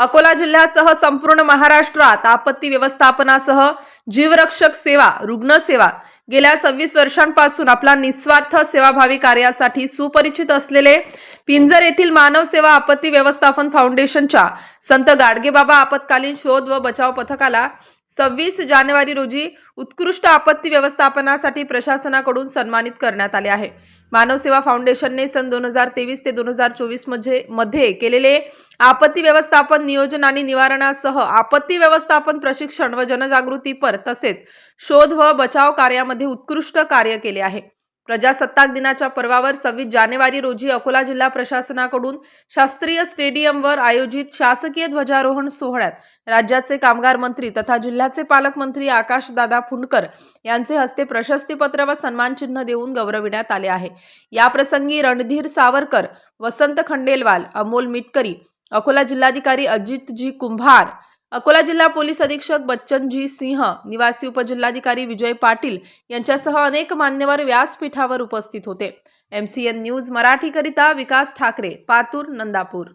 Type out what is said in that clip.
अकोला जिल्ह्यासह संपूर्ण महाराष्ट्रात आपत्ती व्यवस्थापनासह जीवरक्षक सेवा रुग्णसेवा गेल्या सव्वीस वर्षांपासून आपला निस्वार्थ सेवाभावी कार्यासाठी सुपरिचित असलेले पिंजर येथील मानव सेवा आपत्ती व्यवस्थापन फाउंडेशनच्या संत गाडगेबाबा आपत्कालीन शोध व बचाव पथकाला सव्वीस जानेवारी रोजी उत्कृष्ट आपत्ती व्यवस्थापनासाठी प्रशासनाकडून सन्मानित करण्यात आले आहे. मानव सेवा फाउंडेशनने सन दोन हजार तेवीस ते दोन हजार चोवीसमध्ये मध्ये केलेले आपत्ती व्यवस्थापन नियोजन आणि निवारणासह आपत्ती व्यवस्थापन प्रशिक्षण व जनजागृतीपर तसेच शोध व बचाव कार्यामध्ये उत्कृष्ट कार्य केले आहे. प्रजासत्ताक दिनाच्या पर्वावर सव्वीस जानेवारी रोजी अकोला जिल्हा प्रशासनाकडून शास्त्रीय स्टेडियमवर आयोजित शासकीय ध्वजारोहण सोहळ्यात राज्याचे कामगार मंत्री तथा जिल्ह्याचे पालकमंत्री आकाशदादा फुंडकर यांचे हस्ते प्रशस्तीपत्र व सन्मानचिन्ह देऊन गौरविण्यात आले आहे. याप्रसंगी रणधीर सावरकर वसंत खंडेलवाल अमोल मिटकरी अकोला जिल्हाधिकारी अजितजी कुंभार अकोला जिल्हा पोलीस अधीक्षक बच्चनजी सिंह निवासी उपजिल्हाधिकारी विजय पाटील यांच्यासह अनेक मान्यवर व्यासपीठावर उपस्थित होते. एमसीएन न्यूज मराठीकरिता विकास ठाकरे पातूर नंदापूर.